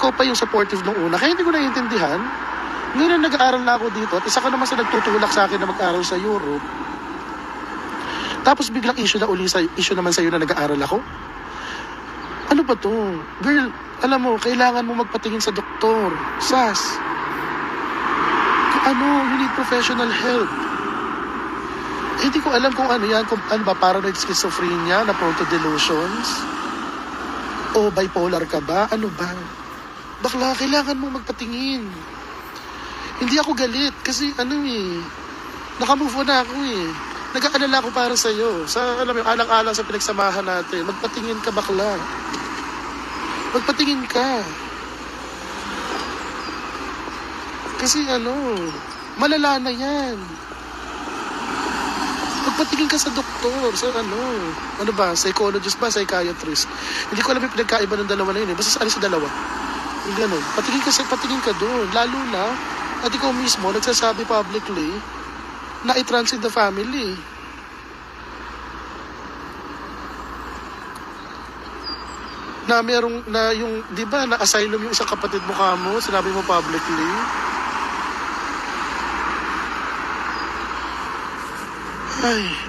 ikaw pa yung supportive nung una. Kaya hindi ko naiintindihan. Ngayon na nag-aaral na ako dito at isa ka naman sa nagtutulak sa akin na mag-aaral sa Europe. Tapos biglang issue na uli sa issue naman sa iyo na nag-aaral ako. Ano ba to? Girl, alam mo, kailangan mo magpatingin sa doktor. SAS. Ano, you need professional help. Eh, hindi ko alam kung ano yan, kung ano ba, paranoid schizophrenia na prone to delusions? O bipolar ka ba? Ano ba? Bakla, kailangan mo magpatingin. Hindi ako galit kasi ano eh, nakamove na ako eh. Nag-aalala ako para sa'yo. Sa, alam mo, alang-alang sa pinagsamahan natin. Magpatingin ka bakla. Magpatingin ka. Kasi ano, malala na yan. Magpatingin ka sa doktor, sa ano, ano ba, psychologist ba, psychiatrist. Hindi ko alam yung pinagkaiba ng dalawa na yun eh. Basta sa ano sa dalawa. Ganun. Patingin ka, patingin ka doon. Lalo na, at ikaw mismo, nagsasabi publicly, na i-trans in the family. Na merong, na yung, di ba, na asylum yung isang kapatid mo kamo, sinabi mo publicly. Ay,